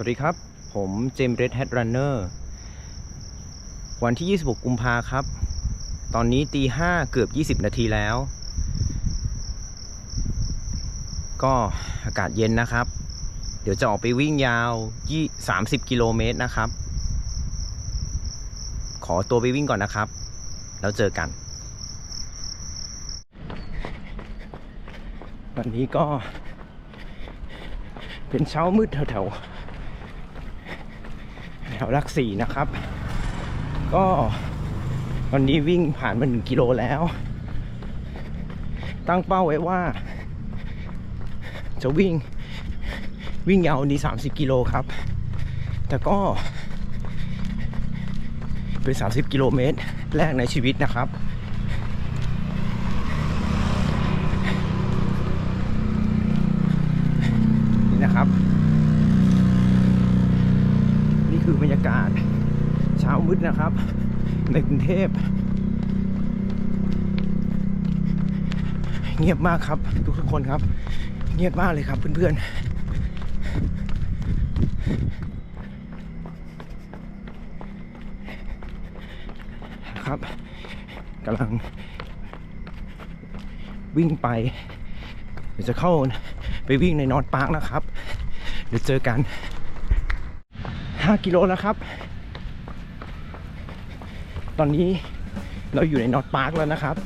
สวัสดีครับ ผมเจมส์เรดแฮดรันเนอร์วันที่ 26 กุมภาครับ ตอนนี้ตีห้าเกือบ 20 นาทีแล้ว ก็อากาศเย็นนะครับ เดี๋ยวจะออกไปวิ่งยาว 30 กิโลเมตรนะครับ ขอตัวไปวิ่งก่อนนะครับ แล้วเจอกัน วันนี้ก็เป็นเช้ามืดแถวๆ ถวลักสี่นะครับ ก็วันนี้วิ่งผ่านมาหนึ่งกิโลแล้ว ตั้งเป้าไว้ว่า จะวิ่งวิ่งยาวนี้ 30 กิโลครับ แต่ก็ เป็น 30 กิโลเมตร แรกในชีวิตนะครับ นี่นะครับ นี่คือบรรยากาศเช้ามื ดนะครับ ในกรุงเทพ เงียบมากครับ ทุกทุกคนครับ เงียบมากเลยครับเพื่อนๆครับกำลังวิ่งไปเดี๋ยวจะเข้าไปวิ่งในนอตพาร์คนะครับ เดี๋ยวเจอกัน 5 กิโลแล้วครับ ตอนนี้เราอยู่ในนอตพาร์คแล้วนะครับ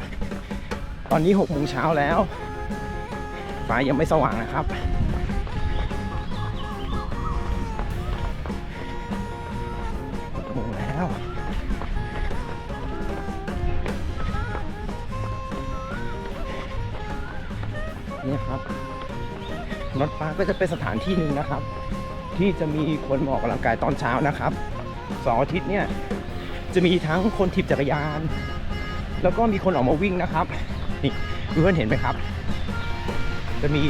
ตอนนี้6โมงเช้าแล้วฟ้ายังไม่สว่างนะครับ โมงแล้ว นี่ครับ รถฟ้าก็จะเป็นสถานที่หนึ่งนะครับ ที่จะมีคนมาออกกำลังกายตอนเช้านะครับสองอาทิตย์เนี่ย จะมีทั้งคนถีบจักรยาน แล้วก็มีคนออกมาวิ่งนะครับ นี่เพื่อนเห็นไหมครับ จะมี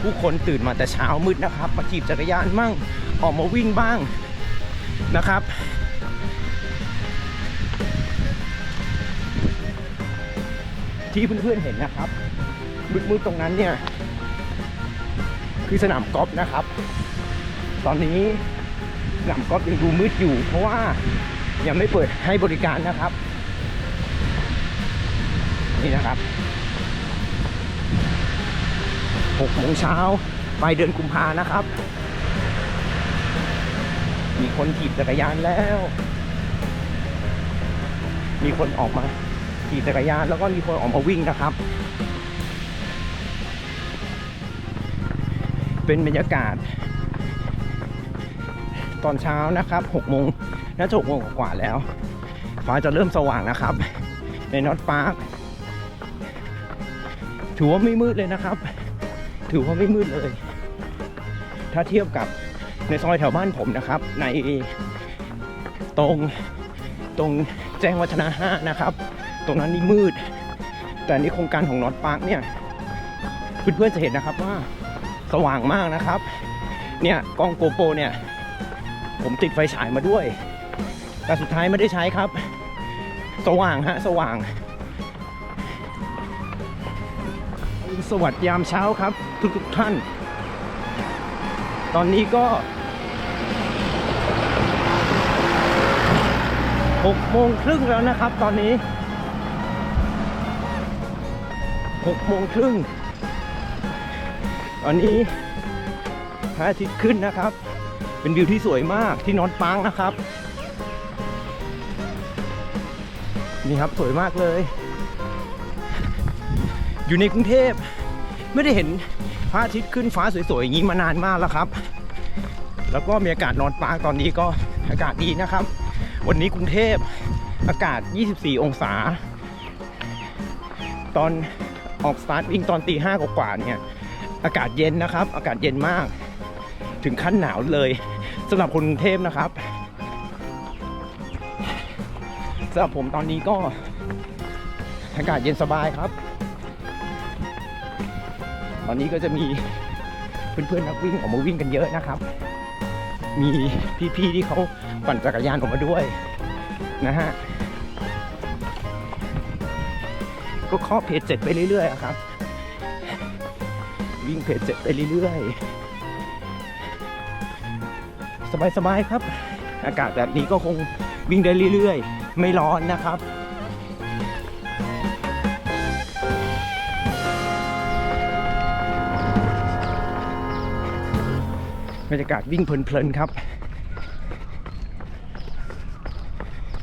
ผู้คนตื่นมาแต่เช้ามืดนะครับ มาถีบจักรยานมั่งออกมาวิ่งบ้างนะครับ ที่เพื่อนๆเห็นนะครับมืดๆตรงนั้นเนี่ย คือสนามกอล์ฟนะครับ ตอนนี้ สนามกอล์ฟยังดูมืดอยู่ เพราะว่ายังไม่เปิดให้บริการนะครับ นี่นะครับ6โมงเช้าปเดือนกุมภานะครับ มีคนขี่จักรยานแล้ว มีคนออกมาขี่จักรยานแล้วก็มีคนออกมาวิ่งนะครับ เป็นบรรยากาศ ตอนเช้านะครับ6โมงน่าจะ6โมงกว่าแล้วฟ้าจะเริ่มสว่างนะครับ ในนอตพาร์คถือว่าไม่มืดเลยนะครับ ถือว่าไม่มืดเลย ถ้าเทียบกับในซอยแถวบ้านผมนะครับ ในตรงตรงแจ้งวัฒนะห้านะครับ ตรงนั้นนี่มืด แต่นี่โครงการของนอตพาร์คเนี่ยเพื่อนๆจะเห็นนะครับว่าสว่างมากนะครับ เนี่ยกล้องโกโปรเนี่ย ผมติดไฟฉายมาด้วย แต่สุดท้ายไม่ได้ใช้ครับ สว่างฮะ สว่าง สวัสดียามเช้าครับ ทุกๆท่าน ตอนนี้ก็หกโมงครึ่งแล้วนะครับตอนนี้หกโมงครึ่งตอนนี้พระอาทิตย์ขึ้นนะครับ เป็นวิวที่สวยมากที่นอนปังนะครับ นี่ครับสวยมากเลย อยู่ในกรุงเทพไม่ได้เห็นพระอาทิตย์ขึ้นฟ้าสวยๆอย่างนี้มานานมากแล้วครับ แล้วก็มีอากาศนอนปาร์ตอนนี้ก็อากาศดีนะครับ วันนี้กรุงเทพอากาศ 24 องศา ตอนออกสตาร์ทวิ่งตอนตีห้ากว่าเนี่ย อากาศเย็นนะครับ อากาศเย็นมาก ถึงขั้นหนาวเลยสำหรับคนกรุงเทพนะครับสำหรับผมตอนนี้ก็อากาศเย็นสบายครับ ตอนนี้ก็จะมีเพื่อนๆนักวิ่งออกมาวิ่งกันเยอะนะครับ มีพี่ๆที่เขาปั่นจักรยานออกมาด้วยนะฮะ ก็เคาะเพจเจ็ดไปเรื่อยๆครับ วิ่งเพจเจ็ดไปเรื่อยๆ สบายๆครับ อากาศแบบนี้ก็คงวิ่งได้เรื่อยๆ ไม่ร้อนนะครับ บรรยากาศวิ่งเพลินๆครับ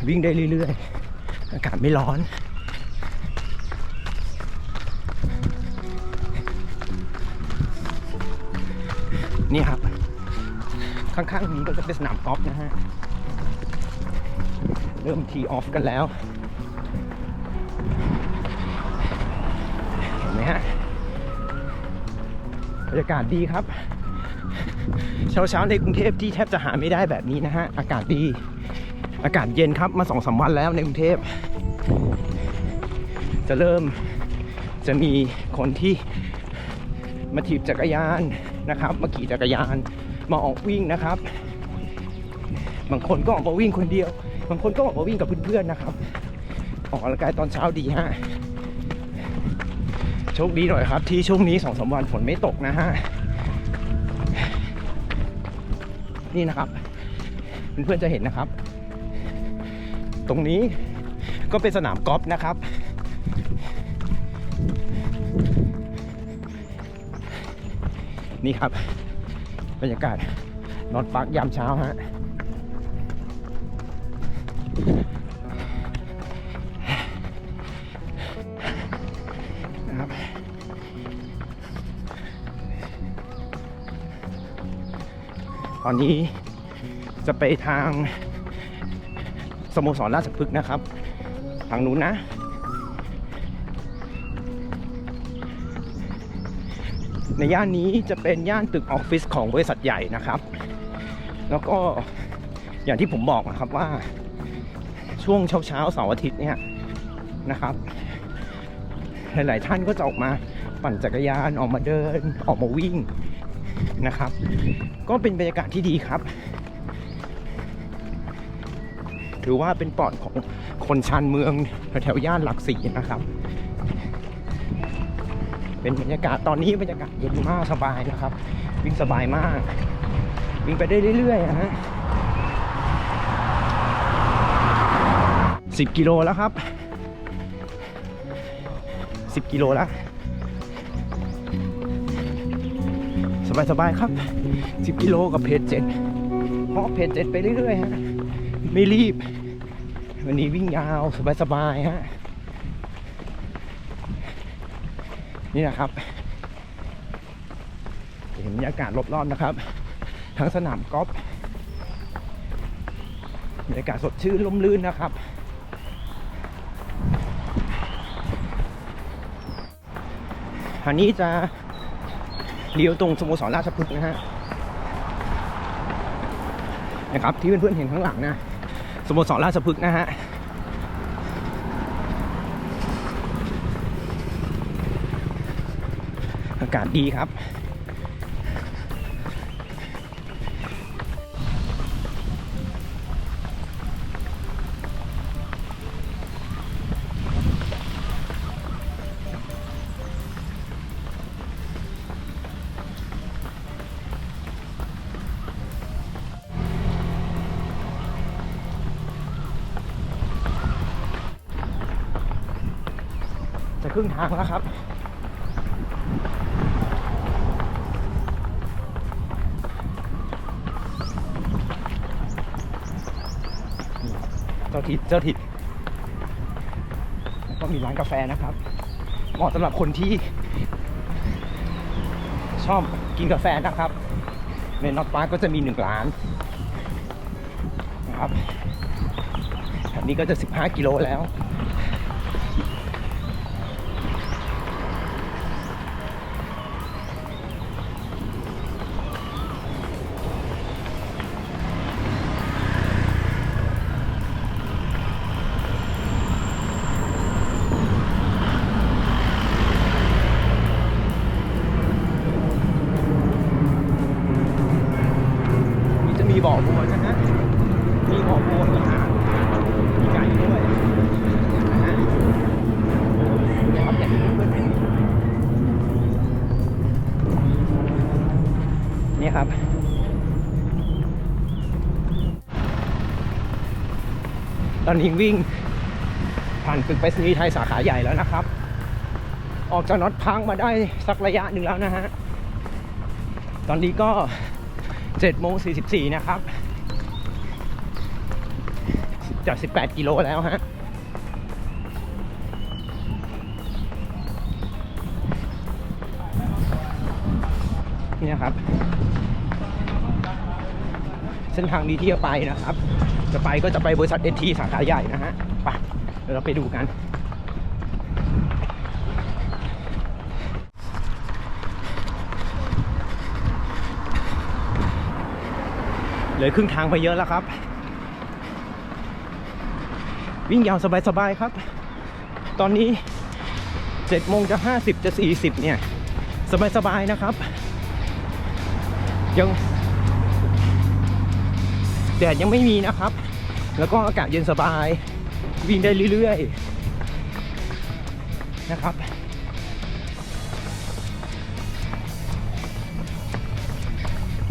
วิ่งได้เรื่อยๆ อากาศไม่ร้อนนี่ครับ ข้างๆนี้ก็จะเป็นสนามกอล์ฟนะฮะ เริ่มทีออฟกันแล้ว เห็นไหมฮะบรรยากาศดีครับ เช้าเช้าๆในกรุงเทพที่แทบจะหาไม่ได้แบบนี้นะฮะ อากาศดี อากาศเย็นครับมาสองสามวันแล้วในกรุงเทพ จะเริ่มจะมีคนที่มาถีบจักรยานนะครับ มาขี่จักรยาน มาออกวิ่งนะครับ บางคนก็ออกมาวิ่งคนเดียว บางคนก็ออกมาวิ่งกับเพื่อนๆนะครับ ออกกำลังกายตอนเช้าดีฮะโชคดีหน่อยครับ ที่ช่วงนี้สองสามวันฝนไม่ตกนะฮะนี่นะครับเพื่อนๆจะเห็นนะครับ ตรงนี้ก็เป็นสนามกอล์ฟนะครับนี่ครับ บรรยากาศนอนปักยามเช้าฮะนะครับตอนนี้จะไปทางสโมสรราชพฤกษ์นะครับ ทางนู้นนะ ในย่านนี้จะเป็นย่านตึกออฟฟิศของบริษัทใหญ่นะครับ แล้วก็อย่างที่ผมบอกนะครับว่า ช่วงเช้าเช้าเสาร์อาทิตย์เนี่ยนะครับ หลาย ๆ ท่านก็จะออกมาปั่นจักรยานออกมาเดินออกมาวิ่งนะครับ ก็เป็นบรรยากาศที่ดีครับ ถือว่าเป็นปอดของคนชานเมืองแถวๆย่านหลักสี่นะครับ เป็นบรรยากาศตอนนี้บรรยากาศเย็นมากสบายนะครับ วิ่งสบายมาก วิ่งไปได้เรื่อยๆนะฮะสิบกิโลแล้วครับสิบกิโลแล้วสบายๆครับสิบกิโลกับเพจเจ็ดเพราะเพจเจ็ดไปเรื่อยๆฮะไม่รีบ วันนี้วิ่งยาวสบายๆฮะ นี่นะครับเห็นบรรยากาศรอบๆนะครับ ทั้งสนามกอล์ฟบรรยากาศสดชื่นลมลื่นนะครับ อันนี้จะเลี้ยวตรงสโมสรราชพฤกษ์นะฮะนะครับที่เพื่อนๆเห็นข้างหลังนะสโมสรราชพฤกษ์นะฮะากาศดีครับ จะครึ่งทางแล้วครับาทิศเจ้าถิ่นก็มีร้านกาแฟนะครับ เหมาะสำหรับคนที่ ชอบกินกาแฟนะครับ ในนอตปาร์กก็จะมีหนึ่งร้านนะครับอันนี้ก็จะ 15 กิโลแล้ว วัวนะฮะมีหอวัวมีหางมีไก่ด้วยนะใหญ่ๆเลยนี่ครับตอนนี้วิ่ง ผ่านตึกไปสทีย์ไทยสาขาใหญ่แล้วนะครับ ออกจากน็อตพังมาได้สักระยะหนึ่งแล้วนะฮะ ตอนนี้ก็ 7โมง44 นะครับ จาก 18 กิโลแล้วฮะเนี่ยครับ เส้นทางนี้ที่จะไปนะครับ จะไปก็จะไปบริษัทเอทีสาขาใหญ่นะฮะ ไป เดี๋ยวเราไปดูกัน เหลือครึ่งทางไปเยอะแล้วครับ วิ่งยาวสบายๆครับ ตอนนี้7โมงจะ50จะ40เนี่ย สบายๆนะครับ ยังแดดยังไม่มีนะครับ แล้วก็อากาศเย็นสบาย วิ่งได้เรื่อยๆ นะครับ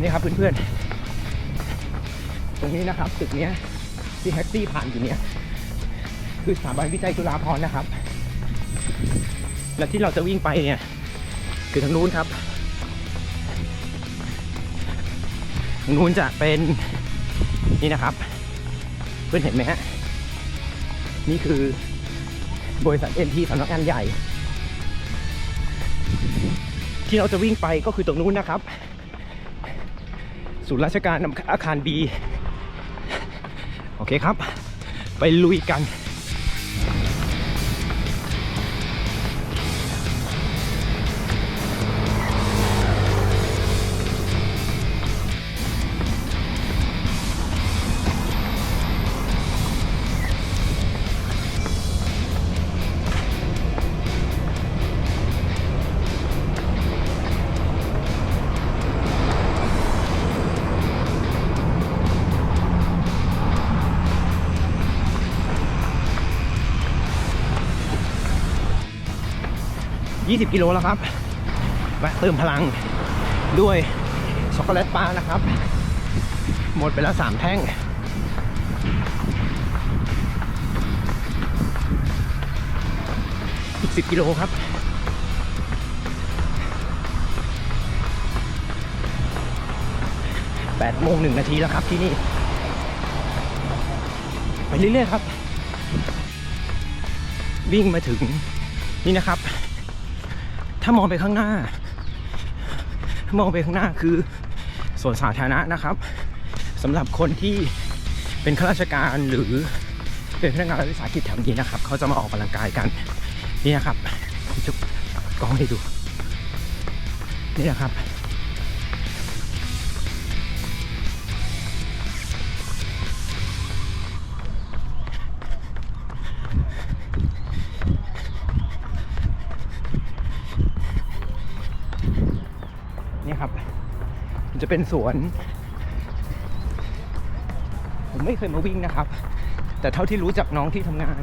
นี่ครับเพื่อนๆ รงนี้นะครับตึกเนี้ยที่แท็กซี่ผ่านอยู่เนี่ยคือสถาบันวิจัยจุฬาภรณ์นะครับ และที่เราจะวิ่งไปเนี่ยคือทางนู้นครับทางนู้นจะเป็นนี่นะครับ เพื่อนเห็นไหมฮะนี่คือบริษัทเอ็นทีสำนักงานใหญ่ ที่เราจะวิ่งไปก็คือตรงนู้นนะครับ ศูนย์ราชการอาคารบี เคครับ ไปลุยกัน 20 กิโลแล้วครับแวะเติมพลังด้วยช็อกโกแลตปลานะครับ หมดไปแล้ว 3 แท่ง อีก 10 กิโลครับ8โมง1นาทีแล้วครับที่นี่ ไปเรื่อยๆครับ วิ่งมาถึงนี่นะครับ ถ้ามองไปข้างหน้าถ้า มองไปข้างหน้าคือสวนสาธารณะนะครับสำหรับคนที่เป็นข้าราชการหรือเป็นพนักงานรัฐวิสาหกิจแถวนี้นะครับเขาจะมาออกกำลังกายกัน นี่นะครับจุกกล้องให้ดู นี่นะครับ จะเป็นสวน ผมไม่เคยมาวิ่งนะครับ แต่เท่าที่รู้จักน้องที่ทำงาน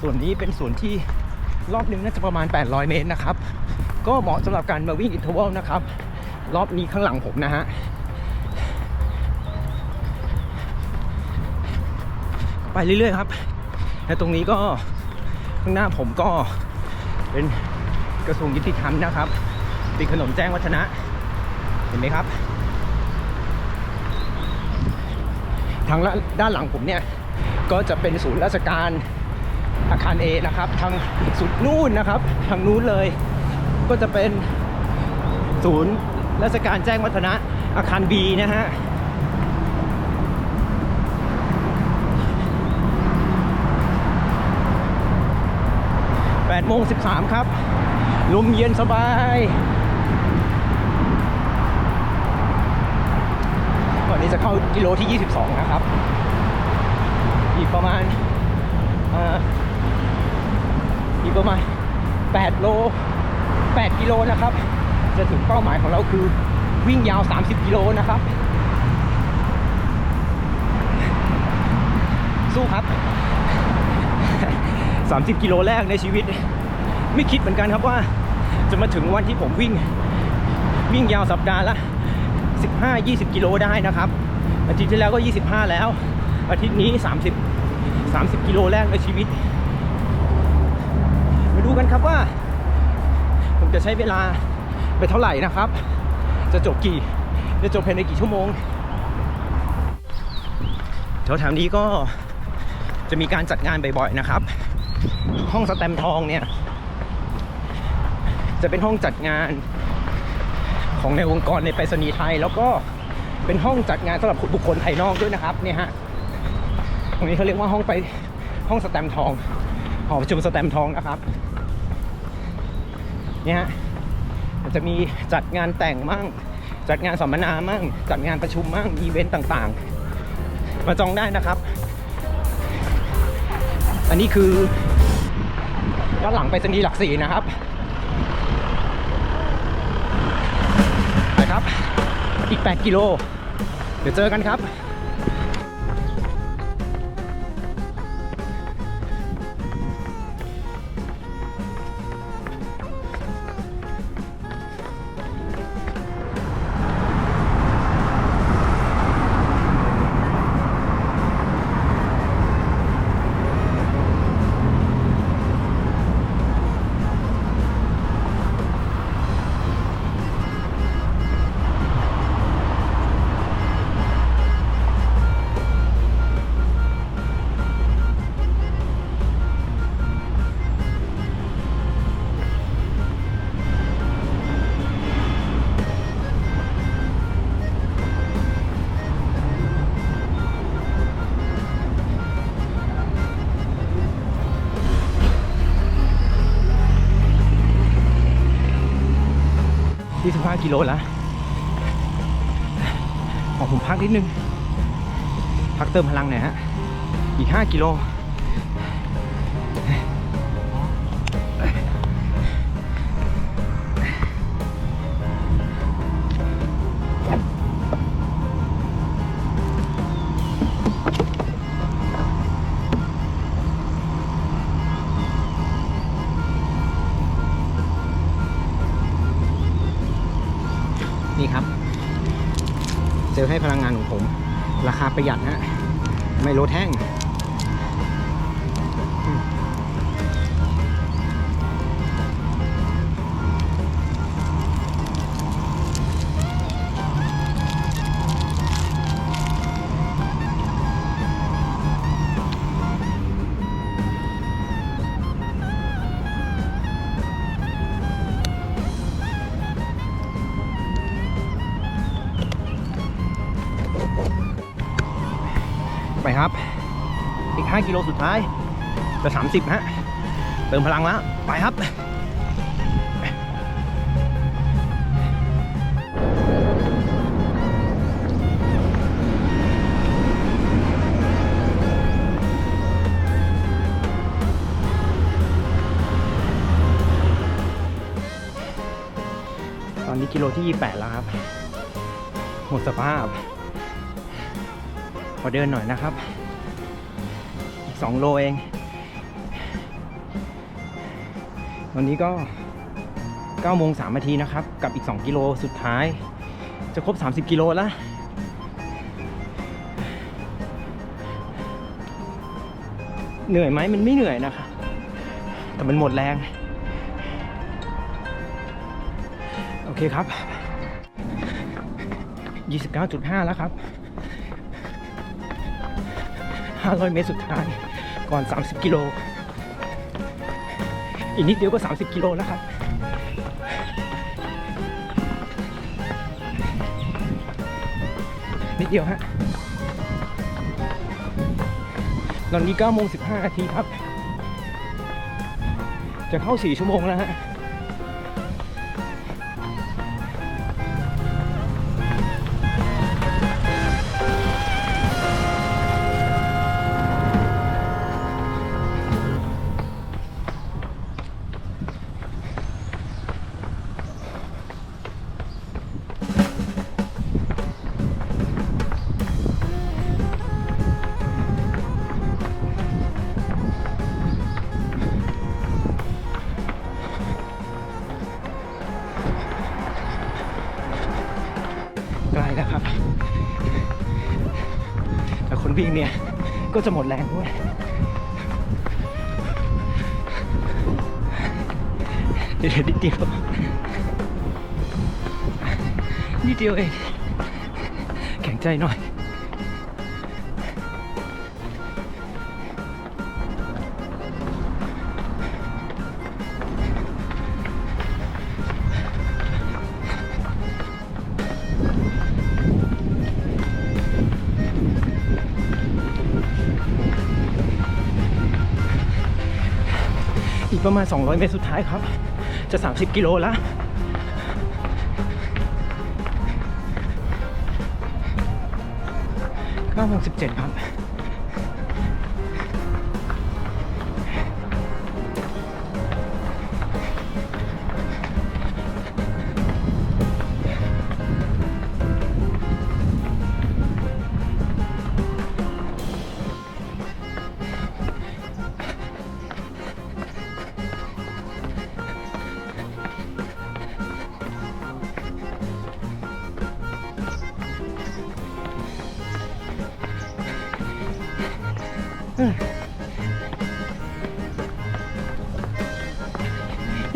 ส่วนนี้เป็นสวนที่รอบหนึงน่าจะประมาณ 800 เมตรนะครับ ก็เหมาะสำหรับการมาวิ่งอินทอร์วัลนะครับ รอบนี้ข้างหลังผมนะฮะไปเรื่อยๆครับและตรงนี้ก็ข้างหน้าผมก็เป็นกระทรวงยุติธรรมนะครับติดขนมแจ้งวัฒนะ เห็นไหมครับ ทางด้านหลังผมเนี่ยก็จะเป็นศูนย์ราชการอาคาร A นะครับทางสุดนู่นนะครับ ทางนู้นเลยก็จะเป็นศูนย์ราชการแจ้งวัฒนะอาคาร B นะฮะ8โมง13ครับ ลมเย็นสบาย นี้จะเข้ากิโลที่ 22 นะครับ อีกประมาณอีกประมาณ 8 โล 8 กิโลนะครับ จะถึงเป้าหมายของเราคือวิ่งยาว 30 กิโลนะครับ สู้ครับ 30 กิโลแรกในชีวิต ไม่คิดเหมือนกันครับว่า จะมาถึงวันที่ผมวิ่ง วิ่งยาวสัปดาห์ละ 15 20 กิโลได้นะครับ อาทิตย์ที่แล้วก็ 25 แล้ว อาทิตย์นี้ 30 30 กิโลแรกในชีวิต มาดูกันครับว่า ผมจะใช้เวลาไปเท่าไหร่นะครับ จะจบกี่ จะจบภายในกี่ชั่วโมงแถวๆนี้ก็จะมีการจัดงานบ่อยๆนะครับ ห้องสแตมทองเนี่ย จะเป็นห้องจัดงาน ของในองค์กรในไปรษณีย์ไทย แล้วก็เป็นห้องจัดงานสำหรับบุคคลภายนอกด้วยนะครับเนี่ยฮะตรงนี้เขาเรียกว่าห้องไปห้องสแตมป์ทองหอประชุมสแตมป์ทองนะครับเนี่ยฮะจะมีจัดงานแต่งมั่ง จัดงานสัมมนามั่ง จัดงานประชุมมั่งอีเวนต์ต่างๆ มาจองได้นะครับ อันนี้คือด้านหลังไปรษณีย์หลักสี่นะครับ ไปครับ อีก 8 กิโล เดี๋ยวเจอกันครับ กิโลแล้วขอผมพักนิดนึง พักเติมพลังหน่อยฮะ อีก 5 กิโล ให้พลังงานของผม ราคาประหยัดฮะไม่ลดแห้ง อีก 5 กิโลสุดท้าย จะ 30ฮะเติมพลังแล้ว ไปครับตอนนี้กิโลที่ 28 แล้วครับ หมดสภาพ ขอเดินหน่อยนะครับ 2 โลเอง วันนี้ก็9โมง3นาทีนะครับ กับอีก 2 กิโลสุดท้าย จะครบ 30 กิโลแล้วเหนื่อยไหมมันไม่เหนื่อยนะครับแต่มันหมดแรง โอเคครับ 29.5 แล้วครับ 500 เมตรสุดท้าย ก่อน 30 กิโล อีกนิดเดียวก็ 30 กิโลแล้วครับนิดเดียวฮะ ตอนนี้9โมง15นาทีครับ จะเข้า 4 ชั่วโมงแล้วฮะ ก็จะหมดแรงด้วย เดี๋ยวนิดเดียวนิดเดียวเองแข็งใจหน่อย ประมาณ 200 เมตรสุดท้ายครับ จะ 30 กิโลแล้ว9โมง17 ครับ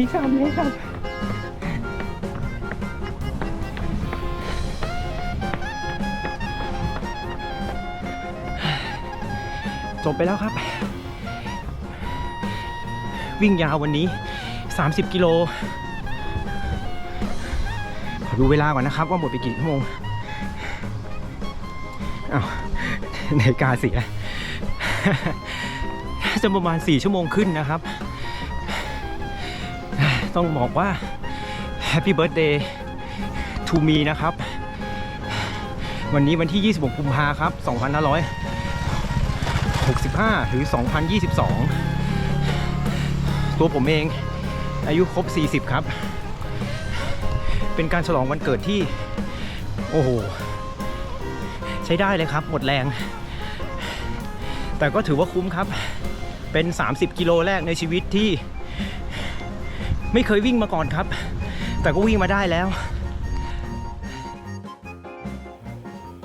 อีกสามเมตรครับจบไปแล้วครับ วิ่งยาววันนี้ 30 กิโลขอดูเวลาก่อนนะครับ ว่าหมดไปกี่ชั่วโมงอ้าวนาฬิกาเสียจะประมาณ 4 ชั่วโมงขึ้นนะครับ ต้องบอกว่า Happy Birthday to me นะครับ วันนี้วันที่ 26 กุมภาครับ 2565หรือ2022 ตัวผมเองอายุครบ 40 ครับ เป็นการฉลองวันเกิดที่ โอ้โห ใช้ได้เลยครับ หมดแรง แต่ก็ถือว่าคุ้มครับ เป็น 30 กิโลแรกในชีวิตที่ ไม่เคยวิ่งมาก่อนครับ แต่ก็วิ่งมาได้แล้ว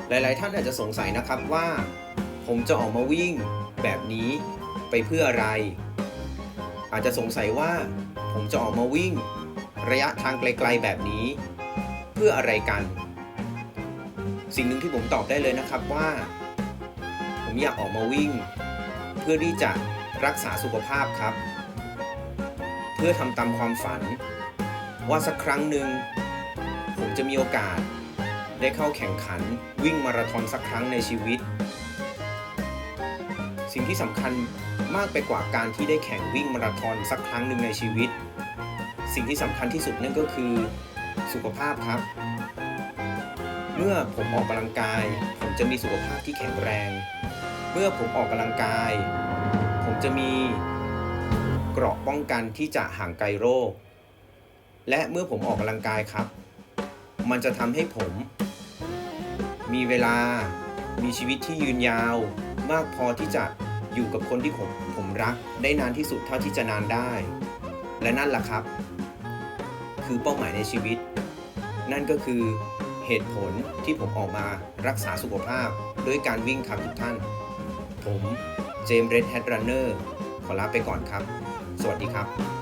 หลาย ๆ ท่านอาจจะสงสัยนะครับว่า ผมจะออกมาวิ่งแบบนี้ไปเพื่ออะไร อาจจะสงสัยว่า ผมจะออกมาวิ่ง ระยะทางไกล ๆ แบบนี้ เพื่ออะไรกัน สิ่งหนึ่งที่ผมตอบได้เลยนะครับว่า ผมอยากออกมาวิ่ง เพื่อที่จะรักษาสุขภาพครับ เพื่อทำตามความฝัน ว่าสักครั้งหนึ่งผมจะมีโอกาส ได้เข้าแข่งขันวิ่งมาราธอนสักครั้งในชีวิต สิ่งที่สำคัญมากไปกว่าการที่ได้แข่งวิ่งมาราธอนสักครั้งหนึ่งในชีวิต สิ่งที่สำคัญที่สุดนั่นก็คือสุขภาพครับ เมื่อผมออกกำลังกาย ผมจะมีสุขภาพที่แข็งแรง เมื่อผมออกกำลังกาย ผมจะมี เกราะป้องกันที่จะห่างไกลโรค และเมื่อผมออกกำลังกายครับ มันจะทำให้ผม มีเวลา มีชีวิตที่ยืนยาว มากพอที่จะอยู่กับคนที่ผมผมรักได้นานที่สุดเท่าที่จะนานได้ และนั่นแหละครับ คือเป้าหมายในชีวิต นั่นก็คือเหตุผลที่ผมออกมารักษาสุขภาพด้วยการวิ่งครับทุกท่าน ผม เจมส์เรดแฮดรันเนอร์ขอลาไปก่อนครับ สวัสดีครับ